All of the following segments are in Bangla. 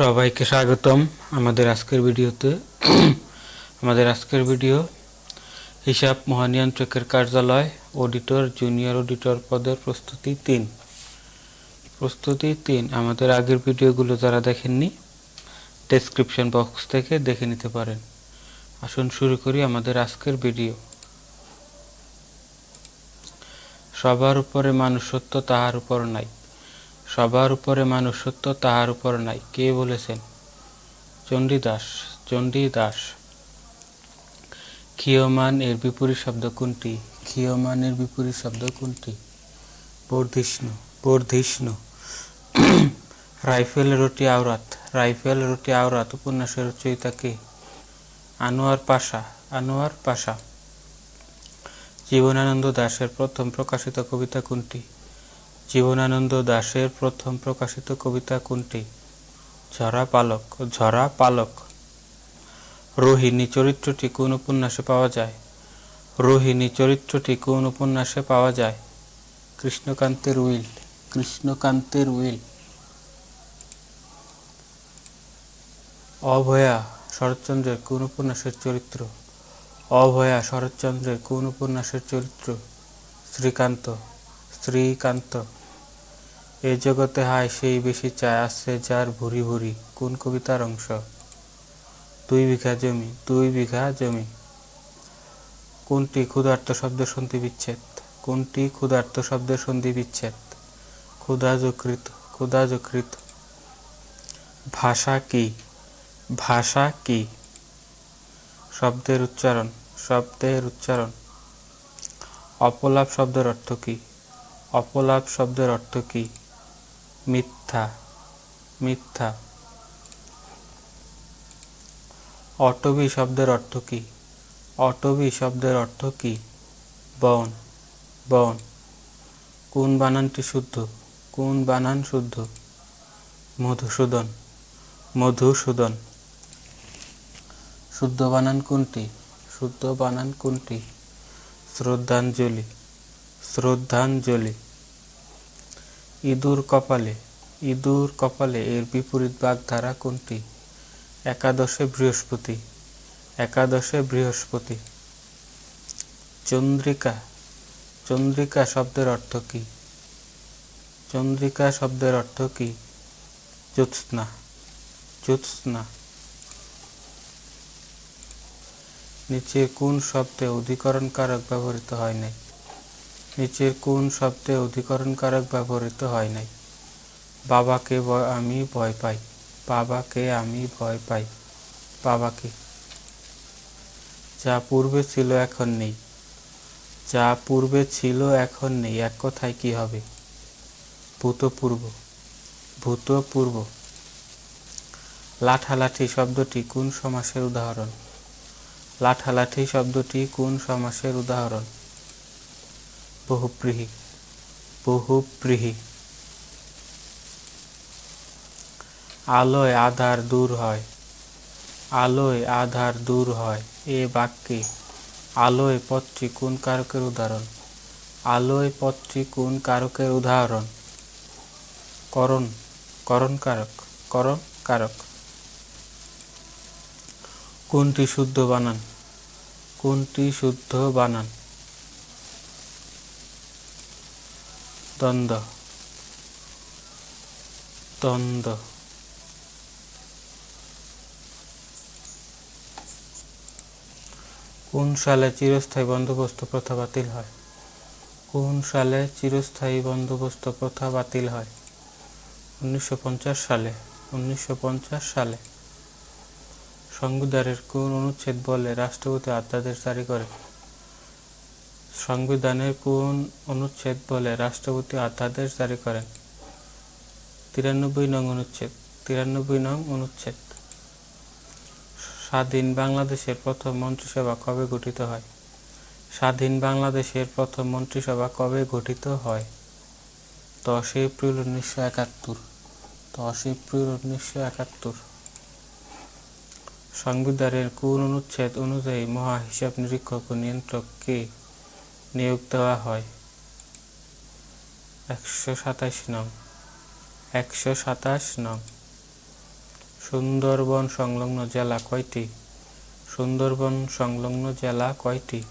সবাইকে স্বাগতম আমাদের আজকের ভিডিওতে। আমাদের আজকের ভিডিও হিসাব মহানিয়ন্ত্রকের কার্যালয় অডিটর জুনিয়র অডিটর পদের প্রস্তুতি তিন। প্রস্তুতি তিন, আমাদের আগের ভিডিওগুলো যারা দেখেননি ডেসক্রিপশন বক্স থেকে দেখে নিতে পারেন। আসুন শুরু করি আমাদের আজকের ভিডিও। সবার উপরে মানুষত্ব তাহার উপর নাই। সবার উপরে মানুষত্ব তাহার উপর নাই। কে বলেছেন? চণ্ডীদাস চণ্ডীদাস। ক্ষীয়মান এর বিপরীত শব্দ কোনটি? ক্ষীয়মান এর বিপরীত শব্দ কোনটি? বর্ধিষ্ণু বর্ধিষ্ণু। রাইফেল রুটি আওরাত, রাইফেল রুটি আওরাত উপন্যাসের রচয়িতা কে? আনোয়ার পাশা আনোয়ার পাশা। জীবনানন্দ দাশের প্রথম প্রকাশিত কবিতা কোনটি? জীবনানন্দ দাশের প্রথম প্রকাশিত কবিতা কোনটি? ঝরা পালক ঝরা পালক। রোহিণী চরিত্রটি কোন উপন্যাসে পাওয়া যায়? রোহিণী চরিত্রটি কোন উপন্যাসে পাওয়া যায়? কৃষ্ণকান্তের উইল কৃষ্ণকান্তের উইল। অভয়া শরৎচন্দ্রের কোন উপন্যাসের চরিত্র? অভয়া শরৎচন্দ্রের কোন উপন্যাসের চরিত্র? শ্রীকান্ত শ্রীকান্ত। এ জগতে হায় সেই বেশি চায় আসছে যার ভুরি ভুরি। কোন কবিতার অংশ? দুই বিঘা জমি, দুই বিঘা জমি। কোনটি ক্ষুধার্ত শব্দ সন্ধি বিচ্ছেদ? কোনটি ক্ষুধার্ত শব্দের সন্ধি বিচ্ছেদ? ক্ষুধা যকৃত ভাষা কি? ভাষা কি? শব্দের উচ্চারণ শব্দের উচ্চারণ। অপলাপ শব্দের অর্থ কি? অপলাপ শব্দের অর্থ কি? মিথ্যা মিথ্যা। অটবি শব্দের অর্থ কি? অটবি শব্দের অর্থ কি? বন বন। কোন বানানটি শুদ্ধ? কোন বানান শুদ্ধ? মধুসূদন মধুসূদন। শুদ্ধ বানান কোনটি? শুদ্ধ বানান কোনটি? শ্রদ্ধাঞ্জলি শ্রদ্ধাঞ্জলি। ইঁদুর কপালে ইঁদুর কপালে এর বিপরীত বাগধারা কোনটি? একাদশে বৃহস্পতি একাদশে বৃহস্পতি। চন্দ্রিকা চন্দ্রিকা শব্দের অর্থ কি? চন্দ্রিকা শব্দের অর্থ কি? জ্যোৎস্না জ্যোৎস্না। নিচের কোন শব্দে অধিকরণ কারক ব্যবহৃত হয় নাই? নিচের কোন শব্দে অধিকরণ কারক ব্যবহৃত হয় নাই। বাবাকে আমি ভয় পাই। বাবাকে আমি ভয় পাই। বাবাকে। যা পূর্বে ছিল, এখন নেই। যা পূর্বে ছিল, এখন নেই। এক কথায় কি হবে? ভূতপূর্ব। ভূতপূর্ব। লাঠালাঠি শব্দটি কোন সমাসের উদাহরণ? লাঠালাঠি শব্দটি কোন সমাসের উদাহরণ? বহুব্রীহি বহুব্রীহি আলোয় আধার দূর হয়, আলোয় আধার দূর হয়, এ বাক্যে, আলোয় পথটি কোন কারকের উদাহরণ? আলোয় পথটি কোন কারকের উদাহরণ? করণ করণ কারক করণ কারক। কোনটি শুদ্ধ বানান? কোনটি শুদ্ধ বানান? দ্বন্দ্ব। দ্বন্দ্ব। কোন সালে চিরস্থায়ী বন্দোবস্ত প্রথা বাতিল হয়? কোন সালে চিরস্থায়ী বন্দোবস্ত প্রথা বাতিল হয়? উনিশশো পঞ্চাশ সালে। উনিশশো পঞ্চাশ সালে। সংবিধানের কোন অনুচ্ছেদ বলে রাষ্ট্রপতি অধ্যাদেশ জারি করে সংবিধানের কোন অনুচ্ছেদ বলে রাষ্ট্রপতি অধ্যাদেশ জারি করেন? তিরানব্বই নং অনুচ্ছেদ, তিরানব্বই নং অনুচ্ছেদ। স্বাধীন বাংলাদেশের প্রথম মন্ত্রিসভা কবে গঠিত হয়? স্বাধীন বাংলাদেশের প্রথম মন্ত্রিসভা কবে গঠিত হয়? দশ এপ্রিল উনিশশো একাত্তর। দশ এপ্রিল উনিশশো একাত্তর। সংবিধানের কোন অনুচ্ছেদ অনুযায়ী মহা হিসাব নিরীক্ষক ও নিয়ন্ত্রককে নিয়োগ দেওয়া হয়। একশো সাতাশ নং। একশো সাতাশ নং। সুন্দরবন সংলগ্ন জেলা কয়টি? সুন্দরবন সংলগ্ন জেলা কয়টি?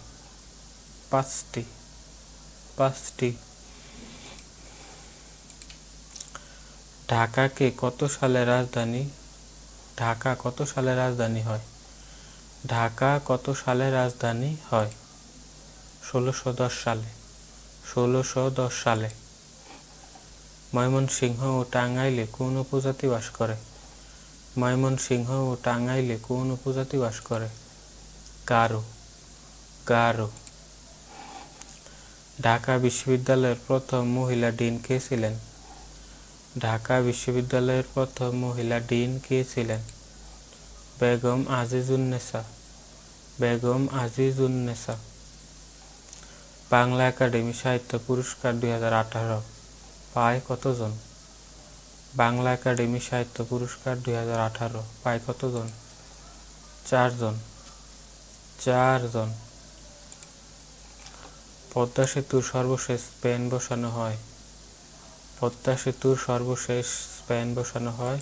পাঁচটি। পাঁচটি। ঢাকাকে কত সালে রাজধানী? ঢাকা কত সালে রাজধানী হয়? ঢাকা কত সালে রাজধানী হয়? ষোলোশো সালে। ষোলোশো দশ সালে ময়মনসিংহ ও টাঙ্গাইলে কোন উপজাতি বাস করে? ময়মনসিংহ ও টাঙ্গাইলে কোন উপজাতি বাস করে? গারো। গারো। ঢাকা বিশ্ববিদ্যালয়ের প্রথম মহিলা ডিন কে ছিলেন? ঢাকা বিশ্ববিদ্যালয়ের প্রথম মহিলা ডিন কে ছিলেন? বেগম আজিজুন্নেসা বেগম আজিজুন্নেসা বাংলা একাডেমি সাহিত্য পুরস্কার দুই হাজার আঠারো। পায় কতজন? বাংলা একাডেমি সাহিত্য পুরস্কার দুই হাজার আঠারো। পায় কতজন? চারজন। চারজন। পদ্মা সেতুর সর্বশেষ স্পেন বসানো হয়। পদ্মা সেতুর সর্বশেষ স্পেন বসানো হয়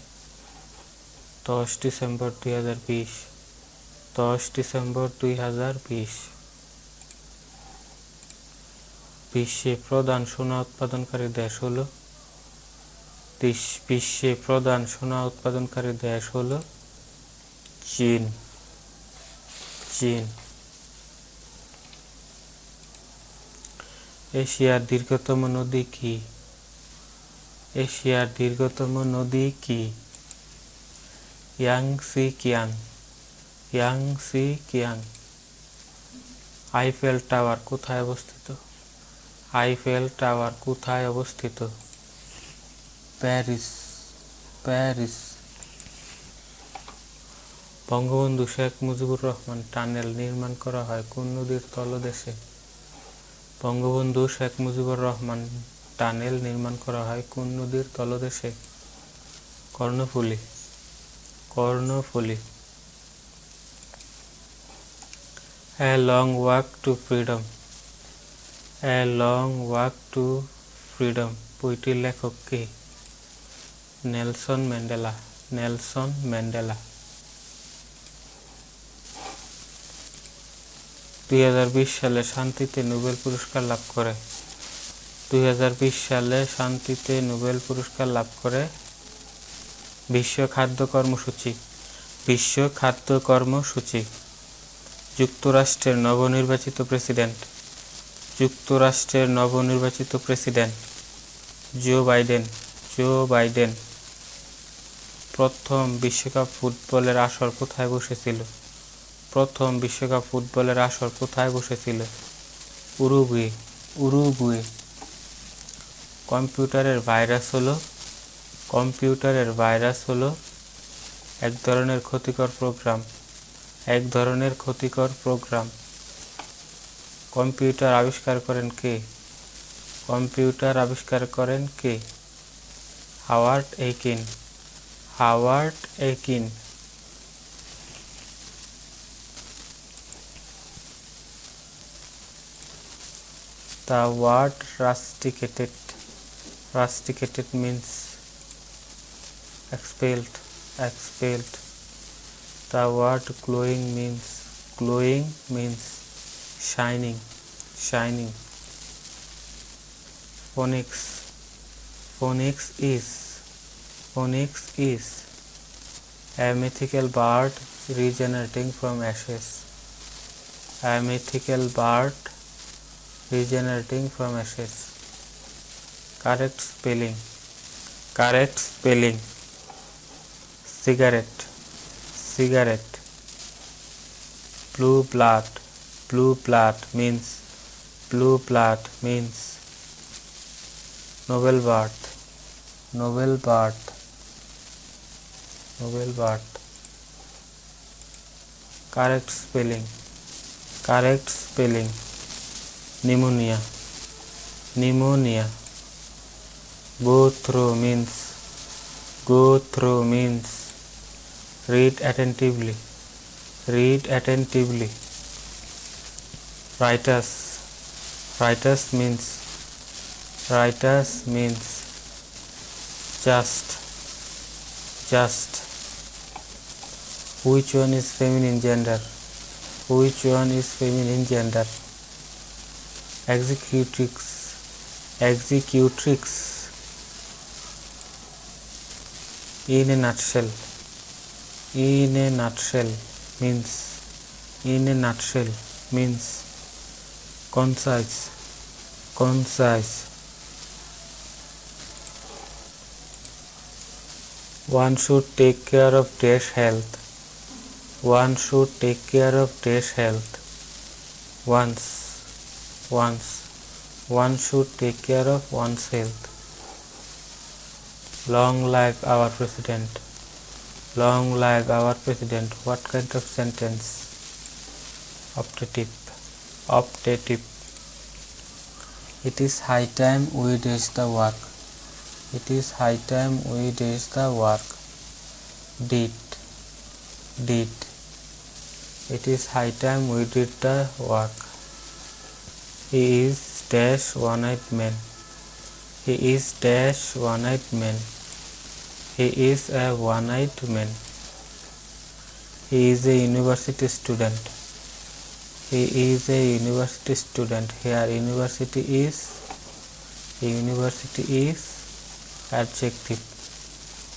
দশ ডিসেম্বর দুই হাজার বিশ। দশ ডিসেম্বর দুই হাজার বিশ। বিশ্বে প্রধান সোনা উৎপাদনকারী দেশ হলো বিশ্বে প্রধান সোনা উৎপাদনকারী দেশ হলো চীন। চীন। এশিয়ার দীর্ঘতম নদী কি? এশিয়ার দীর্ঘতম নদী কি? Yangtze Kiang. Yangtze Kiang. Eiffel Tower কোথায় অবস্থিত? আইফেল টাওয়ার কোথায় অবস্থিত? Paris Paris. Bangabandhu Sheikh Mujibur Rahman tunnel নির্মাণ করা হয় কোন নদীর তলদেশে? বঙ্গবন্ধু শেখ মুজিবুর রহমান টানেল নির্মাণ করা হয় কোন নদীর তলদেশে? Karnaphuli Karnaphuli. A long walk to freedom a long walk to freedom বইটির লেখক কে? Nelson Mandela Nelson Mandela. দুই সালে শান্তিতে নোবেল পুরস্কার লাভ করে। দুই সালে শান্তিতে নোবেল পুরস্কার লাভ করে বিশ্ব খাদ্য কর্মসূচি, বিশ্ব খাদ্য কর্মসূচি। যুক্তরাষ্ট্রের নবনির্বাচিত প্রেসিডেন্ট। যুক্তরাষ্ট্রের নবনির্বাচিত president Joe Biden. Joe Biden প্রথম বিশ্বকাপ ফুটবলের আসর কোথায় বসেছিল? প্রথম বিশ্বকাপ ফুটবলের আসর কোথায় বসেছিল? Uruguay Uruguay. কম্পিউটারের ভাইরাস হলো, কম্পিউটারের ভাইরাস হলো এক ধরনের ক্ষতিকর প্রোগ্রাম, এক ধরনের ক্ষতিকর প্রোগ্রাম। কম্পিউটার আবিষ্কার করেন কে কম্পিউটার আবিষ্কার করেন কে Howard Aiken Howard Aiken The word rusticated rusticated means expelled expelled. The word glowing means glowing means shining shining. Phonics phonics is phonics is a mythical bird regenerating from ashes. A mythical bird regenerating from ashes. Correct spelling. Correct spelling. Cigarette. Cigarette. Blue blood. Blue blood means. Blue blood means. Noble bird. Noble bird. Noble bird. Correct spelling. Correct spelling. pneumonia pneumonia go through means go through means read attentively read attentively writers writers means writers means just just Which one is feminine gender? Which one is feminine gender? Executrix. Executrix. In a nutshell. In a nutshell means. In a nutshell means. Concise. Concise. One should take care of their health. One should take care of their health. Once. Once. One should take care of one's health. Long live our president. Long live our president. What kind of sentence? Optative. Optative. It is high time we did the work. It is high time we did the work. Did. Did. It is high time we did the work. He is dash one-eyed man. He is dash one-eyed man. He is a one-eyed man. He is a university student. He is a university student. Here university is university is adjective.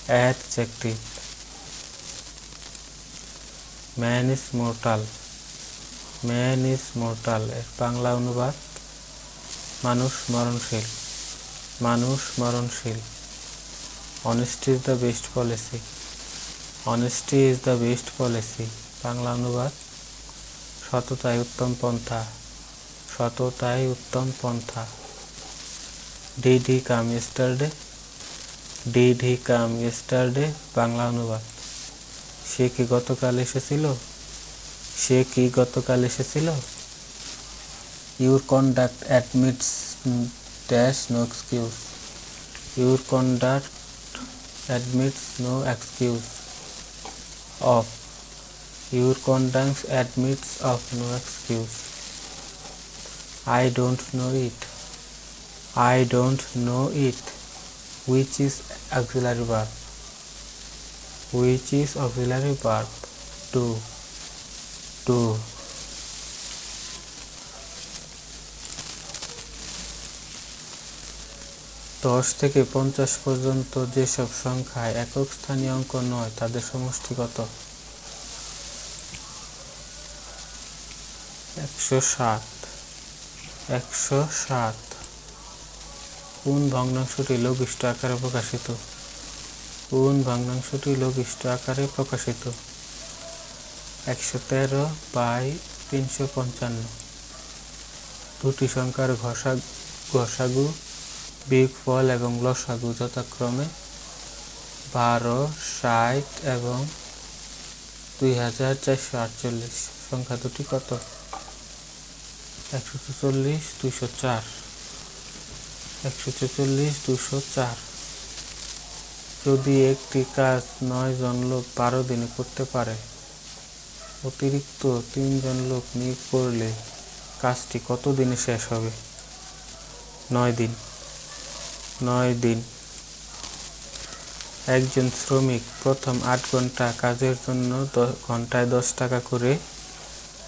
Adjective. Man is mortal. Man is mortal. এর বাংলা অনুবাদ মানুষ মরণশীল মানুষ মরণশীল honesty is the best policy honesty is the best policy Bangla অনুবাদ সততাই উত্তম পন্থা, সততাই উত্তম পন্থা। Did he come yesterday did he come yesterday Bangla অনুবাদ। সে কি গতকাল এসেছিল? সে কি গতকাল এসেছিল? Your conduct admits dash no excuse your conduct admits no excuse of your conduct admits of no excuse i don't know it i don't know it which is auxiliary verb which is auxiliary verb to to দশ থেকে পঞ্চাশ পর্যন্ত যেসব সংখ্যায় একক স্থানীয় অঙ্ক নয় তাদের সমষ্টি কত একশো সাত। একশো সাত। কোন ভগ্নাংশটি লঘিষ্ঠ আকারে প্রকাশিত? কোন ভগ্নাংশটি লঘিষ্ঠ আকারে প্রকাশিত? একশো তেরো বাই তিনশো পঞ্চান্ন। দুটি সংখ্যার ঘষা ঘষাগু বিয়োগফল এবং লসাগু যথাক্রমে বারো ষাট এবং দুই হাজার চারশো আটচল্লিশ। সংখ্যা দুটি কত? একশো ছেচল্লিশ, দুইশো চার। একশো ছেচল্লিশ দুশো চার। যদি একটি কাজ নয় জন লোক বারো দিনে করতে পারে, অতিরিক্ত তিনজন লোক নিয়োগ করলে কাজটি কত দিনে শেষ হবে? নয় দিন। নয় দিন। একজন শ্রমিক প্রথম আট ঘণ্টা কাজের জন্য ঘন্টায় দশ টাকা করে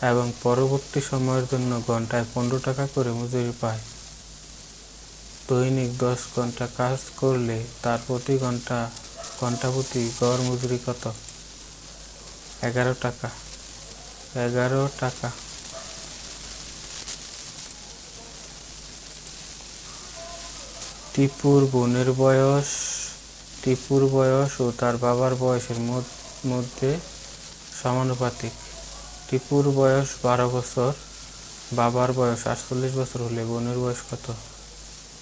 এবং পরবর্তী সময়ের জন্য ঘন্টায় পনেরো টাকা করে মজুরি পায়। দৈনিক দশ ঘণ্টা কাজ করলে তার প্রতি ঘণ্টা ঘণ্টা প্রতি গড় মজুরি কত? এগারো টাকা। এগারো টাকা। টিপুর বোনের বয়স, টিপুর বয়স ও তার বাবার বয়সের মধ্যে সমানুপাতিক। টিপুর বয়স বারো বছর, বাবার বয়স আটচল্লিশ বছর হলে বোনের বয়স কত?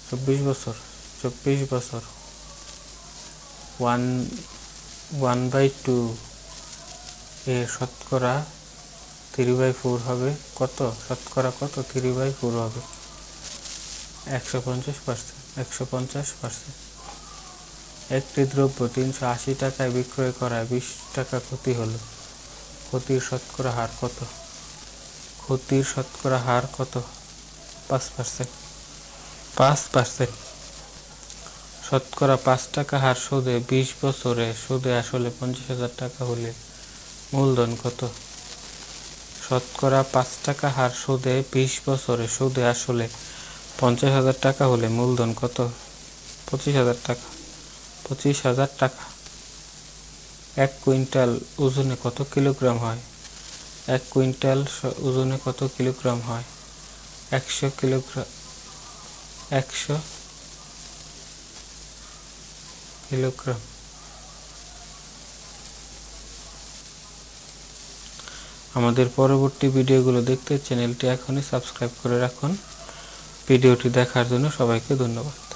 চব্বিশ বছর চব্বিশ বছর। ওয়ান ওয়ান বাই টু এর শতকরা থ্রি বাই ফোর হবে কত? শতকরা কত? থ্রি বাই ফোর হবে। একশো পঞ্চাশ পার্সেন্ট, একশো পঞ্চাশ পার্সেন্ট। একটি দ্রব্য তিনশো আশি টাকায় বিক্রয় করায় বিশ টাকা ক্ষতি হলো। ক্ষতির শতকরা হার কত? ক্ষতির শতকরা হার কত? পাঁচ পার্সেন্ট পাঁচ পার্সেন্ট শতকরা পাঁচ টাকা হার সুদে বিশ বছরে সুদে আসলে পঞ্চাশ হাজার টাকা হলে মূলধন কত? শতকরা পাঁচ টাকা হার সুদে বিশ বছরে সুদে আসলে পঞ্চাশ হাজার টাকা হলে মূলধন কত? পঁচিশ হাজার টাকা। পঁচিশ হাজার টাকা। এক কুইন্টাল ওজনে কত কিলোগ্রাম হয়? এক কুইন্টাল ওজনে কত কিলোগ্রাম হয়? একশো কিলোগ্রাম একশো কিলোগ্রাম। আমাদের পরবর্তী ভিডিওগুলো দেখতে চ্যানেলটি এখনই সাবস্ক্রাইব করে রাখুন। ভিডিওটি দেখার জন্য সবাইকে ধন্যবাদ।